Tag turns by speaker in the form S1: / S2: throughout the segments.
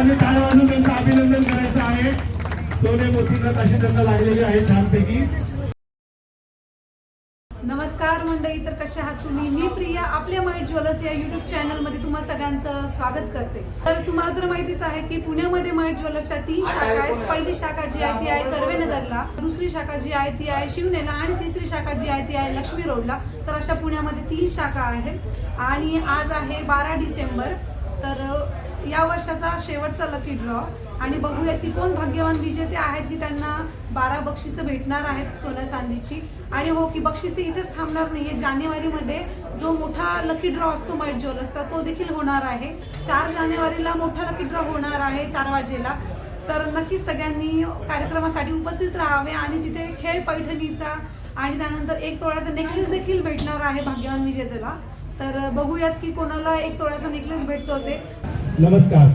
S1: सर्वांनी वाजून त्यांचं अभिनंदन करायचं आहे. सोने मोतीला अशी त्यांना लागलेली आहे छानपैकी.
S2: नमस्कार मंडळी तर कशा आहात तुम्ही? मी प्रिया आपल्या माईट ज्वेलर्स या युट्यूब चॅनलमध्ये तुम्हा सगळ्यांचं स्वागत करते. तर तुम्हाला तर माहितीच आहे की पुण्यामध्ये माईट ज्वेलर्सच्या तीन शाखा आहेत. पहिली शाखा जी आहे ती आहे कर्वेनगरला. दुसरी शाखा जी आहे ती आहे शिवनेला. आणि तिसरी शाखा जी आहे ती आहे लक्ष्मी रोडला. तर अशा पुण्यामध्ये तीन शाखा आहेत. आणि आज आहे बारा डिसेंबर. तर या वर्षाचा शेवटचा लकी ड्रॉ आणि बघूया की कोण भाग्यवान विजेते आहेत की त्यांना बारा बक्षिसं भेटणार आहेत सोन्या चांदीची. आणि हो की बक्षिसे इथेच थांबणार नाहीये. जानेवारीमध्ये जो मोठा लकी ड्रॉ असतो माईट ज्वेलर्सचा तो देखील होणार आहे. चार जानेवारीला मोठा लकी ड्रॉ होणार आहे चार वाजेला. तर नक्कीच सगळ्यांनी कार्यक्रमासाठी उपस्थित राहावे आणि तिथे खेळ पैठणीचा आणि त्यानंतर एक तोळ्याचा नेकलेस देखील भेटणार आहे भाग्यवान विजेतेला. तर बघूयात की कोणाला एक तोळ्याचा नेकलेस भेटतो ते.
S1: नमस्कार.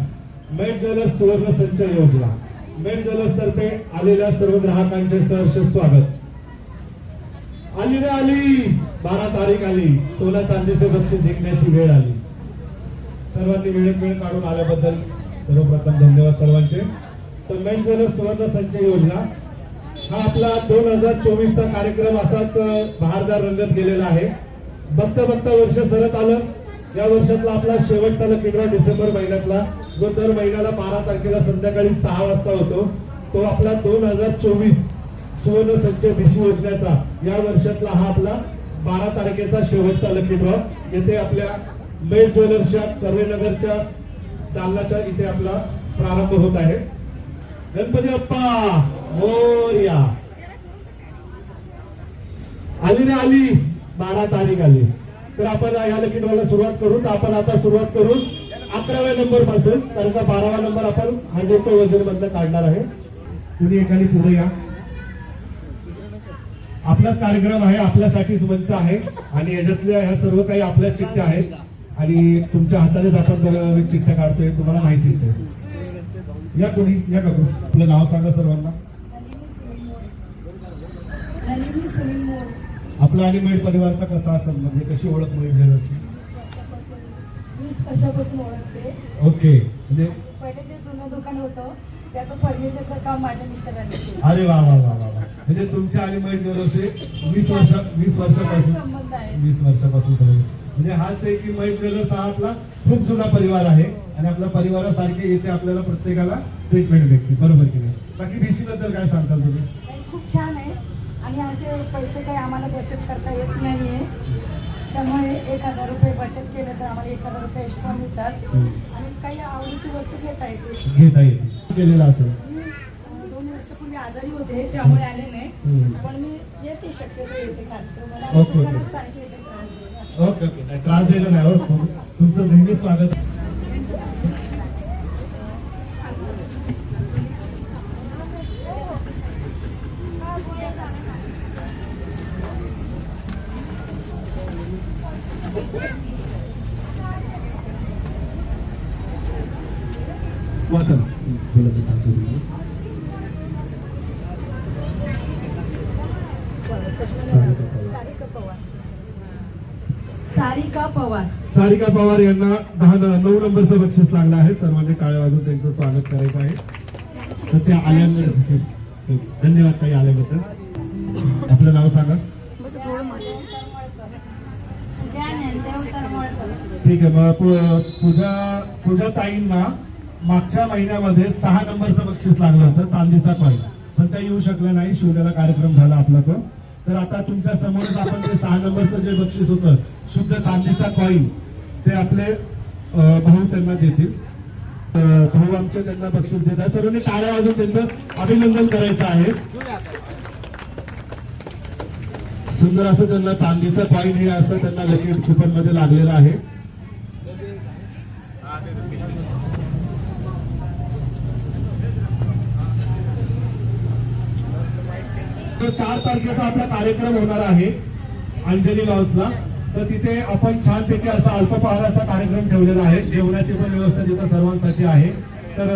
S1: मेट ज्वेलर्स सुवर्ण संचय योजना. मेट ज्वेलर्स तर्फे आलेल्या सर्व ग्राहकांचे सहर्ष स्वागत. आली रे आली. बारा तारीख आली. सोना चांदीचे बक्षीस जिंकण्याची वेळ आली. सर्वांनी वेळेत वेळ काढून आल्याबद्दल सर्वप्रथम धन्यवाद सर्वांचे. तर मेट ज्वेलर्स सुवर्ण संचय योजना हा आपला दोन हजार चोवीस चा कार्यक्रम असाच बहारदार रंगत गेलेला आहे. बघता बघता वर्ष सरत आलं. या वर्षातला आपला शेवटचा लकी ड्रॉ डिसेंबर महिन्यातला जो दर महिन्याला बारा तारखेला संध्याकाळी सहा वाजता होतो तो आपला दोन हजार चोवीस सुवर्ण संचय भिशी योजनेचा या वर्षातला हा आपला बारा तारखेचा शेवटचा लकी ड्रॉ येथे आपल्या मेट ज्वेलर्सच्या कर्वेनगरच्या चालनाच्या इथे आपला प्रारंभ होत आहे. गणपती अप्पा मोर्या. आली ना आली? बारा तारीख आली. तर आपण या लकीटवाला सुरुवात करू तर आपण आता सुरुवात करून अकराव्या नंबरपासून कारण का बारावा नंबर आपण हा वजन मधनं काढणार आहे तुम्ही एखादी पुढे या. आपलाच कार्यक्रम आहे आपल्यासाठीच मंच आहे आणि याच्यातल्या ह्या सर्व काही आपल्या चिठ्ठ्या आहेत आणि तुमच्या हातानेच आपण दरवेळी चिठ्ठ्या काढतोय तुम्हाला माहितीच आहे. या कोणी? या का आपलं नाव सांगा सर्वांना.
S3: सुनील मोर
S1: आपला आणि मेड परिवारचा कसा असेल? म्हणजे कशी ओळख मिळेल
S3: ओळखते?
S1: ओके. म्हणजे?
S3: पहिले जे जुनं दुकान होतं त्याचं फर्निचरचं काम माझ्या मिस्टरांनी केलं.
S1: अरे वा वा वा वा वा. म्हणजे तुमच्या आणि मेड ज्वेलर्सचे वीस वर्ष वीस वर्षापासून.
S3: संबंध आहे.
S1: वीस वर्षापासून चालू आहे. म्हणजे हाच आहे की महेश ज्वेलर्स हा आपला खूप जुना परिवार आहे. आणि आपल्या परिवारासारखे इथे आपल्याला प्रत्येकाला ट्रीटमेंट भेटते. बरोबर की नाही? बाकी बीसी बद्दल काय सांगताल तुम्ही?
S3: आणि खूप छान आहे. आणि असे पैसे काही आम्हाला बचत करता येत नाही आहे त्यामुळे एक हजार रुपये बचत केलं तर आम्हाला एक हजार रुपये एक्स्ट्रा मिळतात. आणि काही आवडीची वस्तू घेता येते
S1: घेता येते केलेलं असेल
S3: मी अं, दोन वर्षापूर्वी आजारी होते त्यामुळे आले नाही
S1: हम्म.
S3: पण मी येते शक्यतो येते कार्यक्रमाला
S1: ओके, ओके.
S3: दुकानात सांगितले येते त्रास.
S1: ओके ओके नाही, त्रास द्यायला नाही हो. तुमचं नेहमी स्वागत आहे. वाचा ना. बोला मी सांगतो तुम्हाला. सारिका पवार.
S3: सारिका पवार. सारिका पवार
S1: यांना दहा नऊ नंबरचं बक्षीस लागलं आहे. सर्वांनी टाळ्या वाजून त्यांचं स्वागत करायचं आहे. तर त्या आल्याबद्दल धन्यवाद काही आल्याबद्दल. आपलं नाव सांगा. ठीक आहे मग पूजा पूजा ताईंना मागच्या महिन्यामध्ये सहा नंबरचं बक्षीस लागलं होतं चांदीचा कॉईन पण त्या येऊ शकलं नाही शिवण्याला कार्यक्रम झाला आपला तो. तर आता तुमच्या समोरच आपण ते सहा नंबरचं जे बक्षीस होतं शुद्ध चांदीचा कॉईन ते आपले भाऊ त्यांना देतील. भाऊ आमचे त्यांना बक्षीस देतात. सर्वांनी टाळ्या वाजून त्यांचं अभिनंदन करायचं आहे. सुंदर असं त्यांना चांदीचं कॉईन हे असं त्यांना लकी कुपनमध्ये लागलेलं आहे तर चार तारखेचा आपला कार्यक्रम होणार आहे अंजली लॉन्सला तर तिथे आपण छानपैकी असा अल्पपहाराचा कार्यक्रम ठेवलेला आहे. जेवणाची पण व्यवस्था तिथं सर्वांसाठी आहे. तर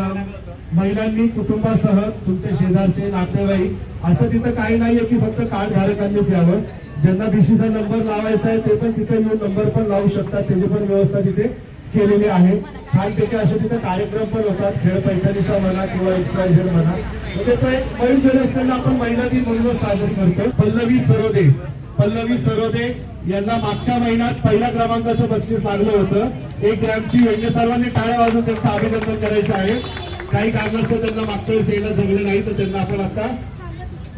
S1: महिलांनी कुटुंबासह तुमचे शेजारचे नातेवाईक असं तिथं काही नाहीये की फक्त कार्ड धारकांनीच यावं. ज्यांना बीसीचा नंबर लावायचा आहे ते पण तिथे येऊन नंबर पण लावू शकतात. त्याची पण व्यवस्था तिथे केलेले आहे. छानपैकी असे तिथे कार्यक्रम पण होतात. खेळ पैठणीचा म्हणा किंवा एक्सप्रायझर म्हणा. म्हणजे तो एक आपण महिला दिन म्हणून साजरी करतो. पल्लवी सरोदे. पल्लवी सरोदे यांना मागच्या महिन्यात पहिल्या क्रमांकाचं बक्षीस लागलं होतं. एक ग्रॅमची वेगळे सर्वांनी टाळ्या वाजून त्यांचं अभिनंदन करायचं आहे. काही कारणास्तव त्यांना मागच्या वेळेस यायला जमलं नाही तर त्यांना आपण आता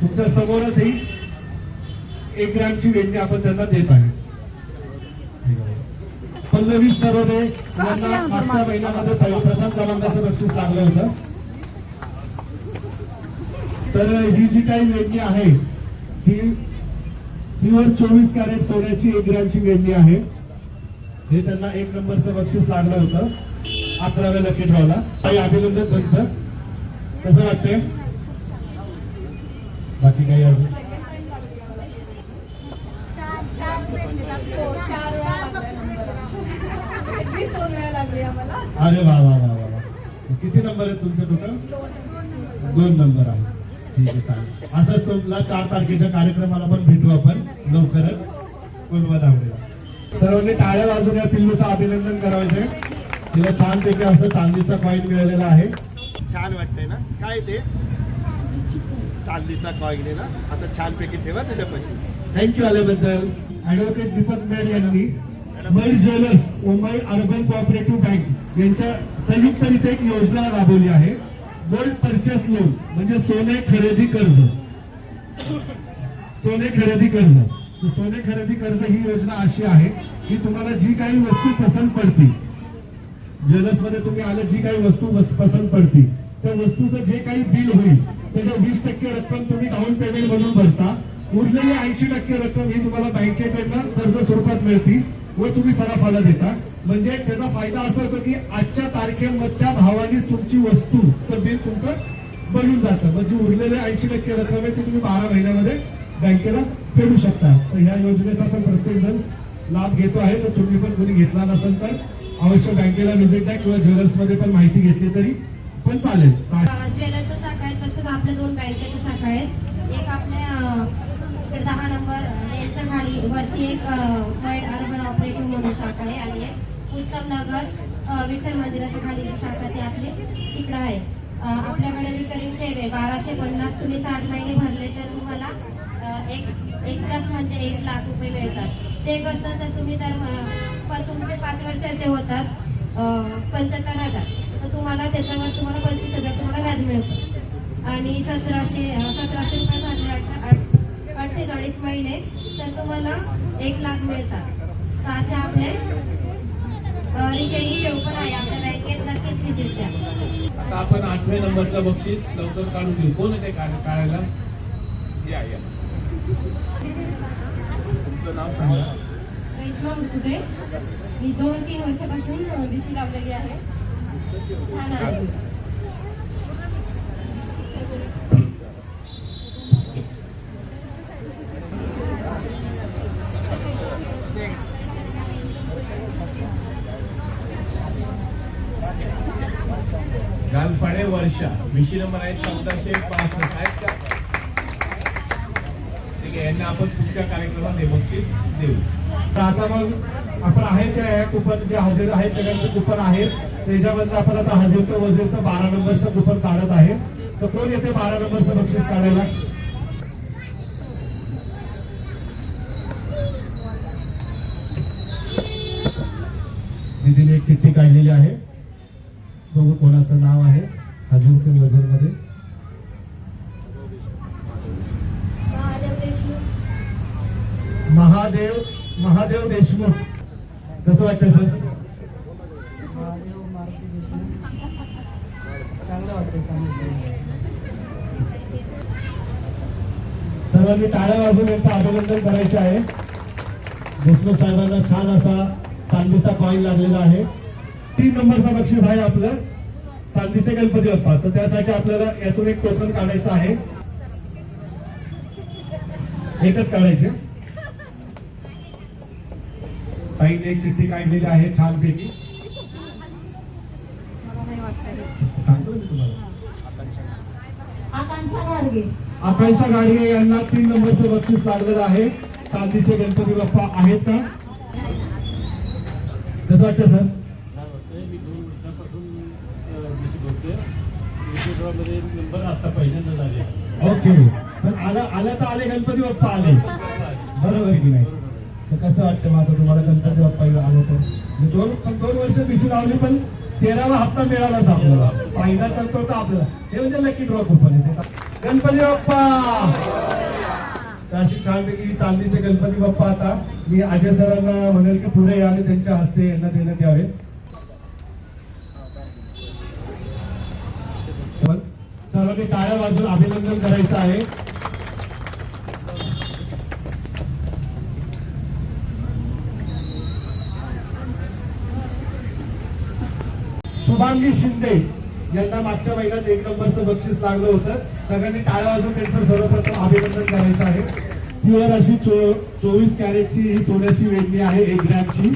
S1: तुमच्या समोरच ही एक ग्रॅमची वेगळी आपण त्यांना देत आहे. पल्लवी सरोदे यांना मागच्या महिन्यामध्ये प्रथम क्रमांकाचं बक्षीस लागलं होतं. तर ही जी काही वेगळी आहे ती प्युअर चोवीस कॅरेट सोन्याची एक ग्रॅमची वेगळी आहे. हे त्यांना एक नंबरचं बक्षीस लागलं होतं अकराव्या लकी ड्रॉला. काही अभिनंदन त्यांचं कसं वाटतंय? बाकी काही अजून
S3: वीस दोन वेळा लागली आम्हाला
S1: अरे वा वा वा वा. किती नंबर आहेत तुमचे टोटल दोन नंबर आहे ठीक आहे चालेल. असंच तुमला चार तारखेच्या कार्यक्रमाला पण भेटू आपण लवकरच. कुलवा दामडेला सर्वांनी टाळ्या वाजून या पिल्लूचं अभिनंदन करायचंय. तिला छानपैकी असं चांदीचा कॉईन मिळालेला आहे.
S4: छान वाटतंय ना? काय ते? चांदीचा कॉईन आहे ना? आता छानपैकी ठेवा त्याच्यापाशी.
S1: थँक्यू आल्याबद्दल. ऍडव्होकेट दीपक मेर यांनी Mair jewellers Mumbai urban cooperative bank यांच्या संयुक्तरित्या एक योजना राबवली आहे. गोल्ड परचेस लोन म्हणजे सोने खरेदी कर्ज. सोने खरेदी कर्ज. सोने खरेदी कर्ज ही योजना अशी आहे की तुम्हाला जी काही वस्तू पसंत पडती ज्वेलर्समध्ये तुम्ही आलं जी काही वस्तू पसंत पडती त्या वस्तूचं जे काही बिल होईल त्याचं वीस टक्के रक्कम तुम्ही डाऊन पेमेंट म्हणून भरता. उरलेली ऐंशी टक्के रक्कम ही तुम्हाला बँकेकडनं कर्ज स्वरूपात मिळते व तुम्ही सराफाला देता म्हणजे त्याचा फायदा असा होतो की आजच्या तारखेमधच्या भावानेच तुमची वस्तूचं बिल तुमचं बनून जातं. म्हणजे उरलेले ऐंशी टक्के रक्कम आहे ती तुम्ही बारा महिन्यामध्ये बँकेला फेडू शकता. तर ह्या योजनेचा पण प्रत्येक जण लाभ घेतो आहे. तर तुम्ही पण कोणी घेतला नसेल तर अवश्य बँकेला व्हिजिट द्या किंवा ज्वेलर्समध्ये पण माहिती घेतली तरी पण चालेल.
S5: ज्वेलरच्या शाखा आहेत तसंच आपल्या दोन बँकेच्या शाखा आहेत. एक आपल्या दहा नंबर यांच्या खाली वरती एक वाईड अर्बन ऑपरेट म्हणून शाखा आहे आणि उत्तम नगर विठ्ठल मंदिराच्या खाली शाखा ती आपली तिकडं आहे. आपल्याकडे रिकरिंग सेव आहे बाराशे पन्नास तुम्ही सात महिने भरले तर तुम्हाला एक एक लाख म्हणजे एक लाख रुपये मिळतात. ते करता तर तुम्ही तर पण तुमचे पाच वर्षाचे होतात पंच्याहत्तर हजार. तर तुम्हाला त्याच्यावर तुम्हाला पंचवीस हजार तुम्हाला व्याज मिळतं. आणि सतराशे सतराशे रुपये भरले अठरा अठ्ठेचाळीस महिने तर तुम्हाला एक लाख मिळतात. तर असे आपले रिकरिंग ठेव पण आहे आपल्या बँकेत नक्कीच विजिट द्या
S1: आता आपण आठव्या नंबरचं बक्षीस लवकर काढून घेऊ. कोण येते काढायला? या या. तुमचं नाव सांगा.
S5: रेश्मा मुकुटे मी दोन तीन वर्षापासून बिशी लावलेली आहे. छान आहे.
S6: गालफाडे वर्षा. विषय नंबर आहे चौदाशे पासष्ट. आहेत का? ठीक आहे यांना आपण पुढच्या कार्यक्रमात हे बक्षीस देऊ.
S1: तर आता मग आपण आहे त्या कुपन जे हजेर आहेत त्याच्याचं कुपन आहे. त्याच्यामध्ये आपण आता हजेरचं वजेरचं बारा नंबरचं कुपन काढत आहे. तर कोण येते बारा नंबरचं बक्षीस काढायला? दिदीने एक चिठ्ठी काढलेली आहे. बघू कोणाचं नाव आहे. हजूर ते वजरमध्ये महादेव महादेव देशमुख. कसं वाटतं सर? सर्वांनी टाळ्या वाजून यांचं अभिनंदन करायचे आहे. देशमुख साहेबांना छान असा चांदीचा कॉईन लागलेला आहे. तीन नंबरचा बक्षीस आहे आपलं. चांदीचे गणपती बाप्पा तर त्यासाठी आपल्याला यातून एक टोकन काढायचं आहे. एकच काढायचे. ताईने एक चिठ्ठी काढलेली आहे छानपैकी. सांगतो मी तुम्हाला.
S7: आकांक्षा गाडगे.
S1: आकांक्षा गाडगे यांना तीन नंबरचं बक्षीस लागलेलं आहे. चांदीचे गणपती बाप्पा आहेत का? कसं वाटतं सर? मध्ये नंबर आता पहिल्यांदा झाले ओके. पण आला आला तर आले गणपती बाप्पा आले. बरोबर आहे की नाही? तर कसं वाटतं मग आता तुम्हाला गणपती बाप्पा आलो तर? दोन पण दोन वर्ष पिशी लावली पण तेरावा हप्ता मिळालाच आपल्याला. फायदा तर तो तर आपल्याला. हे म्हणजे लकी ड्रॉ कुपन आहे. गणपती बाप्पा! तर अशी छानपैकी चांदीचे गणपती बाप्पा आता मी अजय सरांना म्हणेल की पुढे या आणि त्यांच्या हस्ते यांना देण्यात यावे पण सर्वांनी टाळ्या वाजून अभिनंदन करायचं आहे. शुभांगी शिंदे यांना मागच्या महिन्यात एक नंबरचं बक्षीस लागलं होतं. सगळ्यांनी टाळ्या वाजून त्यांचं सर्वप्रथम अभिनंदन करायचं आहे. प्युअर अशी चो चोवीस कॅरेटची ही सोन्याची वेदनी आहे एक ग्रॅमची.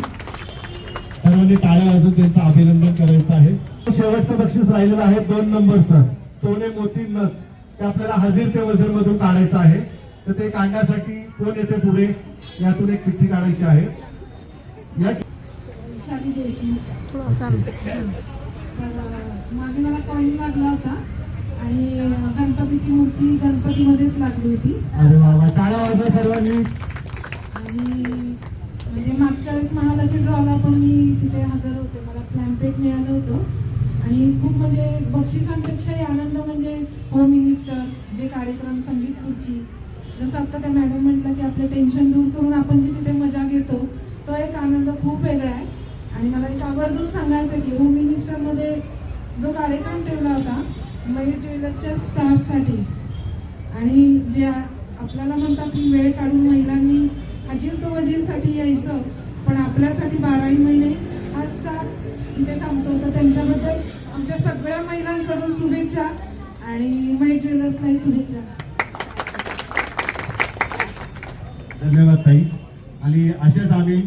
S1: सर्वांनी टाळ्या वाजून त्यांचं अभिनंदन करायचं आहे. शेवटचं बक्षीस राहिलेलं आहे दोन नंबरचं. सोने मोती ते आपल्याला हजीर ते वजन मधून काढायचं आहे. तर ते काढण्यासाठी कोण येते पुढे? यातून एक चिठ्ठी काढायची आहे.
S3: मागे मला कॉईन लागला होता आणि गणपतीची मूर्ती गणपतीमध्येच लागली होती.
S1: अरे वा वा टाळ्या वाजवा सर्वांनी.
S3: आणि म्हणजे मागच्या वेळेस महालक्ष्मी ड्रॉला पण मी तिथे हजर होते. मला प्लॅम्पेट मिळालं होतं. आणि खूप म्हणजे बक्षिसांपेक्षाही आनंद म्हणजे होम मिनिस्टर जे कार्यक्रम संगीत खुर्ची जसं आता त्या मॅडम म्हटलं की आपलं टेन्शन दूर करून आपण जी तिथे मजा घेतो तो एक आनंद खूप वेगळा आहे. आणि मला एक आवर्जून सांगायचं की होम मिनिस्टरमध्ये जो कार्यक्रम ठेवला होता मयूर ज्वेलरच्या स्टाफसाठी आणि जे आपल्याला म्हणतात की वेळ काढून महिलांनी अजीव तो वजीरसाठी यायचं पण आपल्यासाठी बाराही महिने हा स्टाफ इथे थांबतो. तर त्यांच्याबद्दल आमच्या सगळ्या महिलांकडून शुभेच्छा आणि मयूर ज्वेलर्सलाही शुभेच्छा.
S1: धन्यवाद ताई. आणि असेच आम्ही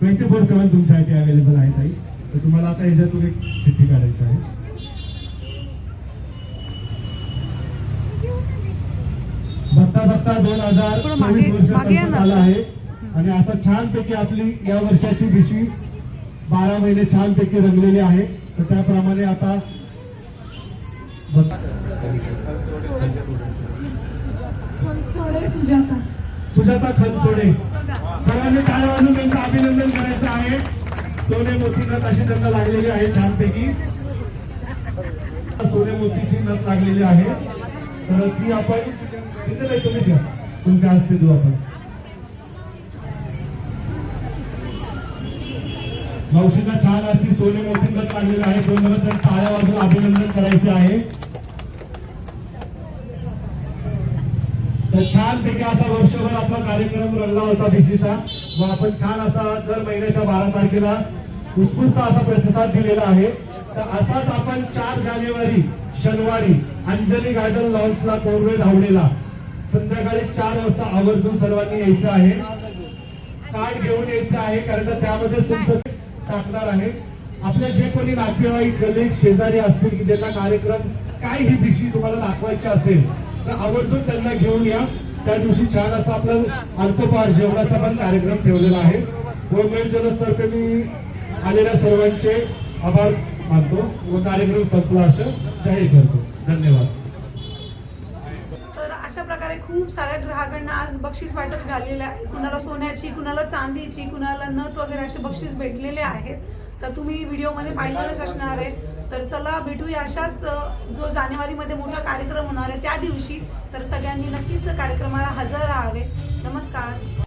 S1: ट्वेंटी फोर सेवन तुमच्यासाठी अवेलेबल आहे ताई. तर तुम्हाला आता याच्यातून एक चिठ्ठी काढायची आहे. बघता बघता दोन हजार चोवीस वर्ष. आलं आहे. आणि असं छानपैकी आपली या वर्षाची दिशी बारा महिने छानपैकी रंगलेली आहे. तर त्याप्रमाणे आता
S3: सुजाता.
S1: सुजाता खनसोडे. सर्वांनी टाळ्या वाजून त्यांचं अभिनंदन करायचं आहे. सोने मोती नथ अशी त्यांना लागलेली आहे छानपैकी. सोने मोतीची नथ लागलेली आहे. तर ती आपण तिथे तुम्ही द्या तुमच्या हस्ते देऊ आपण. मावशींना छान अशी सोने मोती नथ लागलेली आहे. दोन नंबर टाळ्या वाजून अभिनंदन करायचे आहे. तर छान पैकी असा वर्षभर आपला कार्यक्रम रंगला होता बीसीचा. व आपण छान असा दर महिन्याच्या बारा तारखेला उत्स्फूर्त असा प्रतिसाद दिलेला आहे. तर असाच आपण चार जानेवारी शनिवारी अंजली गार्डन लॉन्सला कोरवे धावलेला. संध्याकाळी चार वाजता आवर्जून सर्वांनी यायचं आहे. कार्ड घेऊन यायचं आहे कारण का त्यामध्ये तुमचं टाकणार आहे. आपल्या जे कोणी नातेवाईक गलिक शेजारी असतील की ज्यांना कार्यक्रम काय ही दिशी तुम्हाला दाखवायची असेल तर आवर्जून त्यांना घेऊन या. त्या दिवशी छान असा आपलं अल्पपार जेवणाचा पण कार्यक्रम ठेवलेला आहे. गोरमेंट जलतर्फे मी आलेल्या सर्वांचे आभार मानतो. व कार्यक्रम संपला असं जाहीर करतो. धन्यवाद.
S2: प्रकारे खूप साऱ्या ग्राहकांना आज बक्षीस वाटप झालेलं आहे. कुणाला सोन्याची कुणाला चांदीची कुणाला नथ वगैरे असे बक्षीस भेटलेले आहेत. तर तुम्ही व्हिडिओमध्ये पाहिलेलंच असणार आहे. तर चला भेटूया अशाच जो जानेवारीमध्ये मोठा कार्यक्रम होणार आहे त्या दिवशी. तर सगळ्यांनी नक्कीच कार्यक्रमाला हजर राहावे. नमस्कार.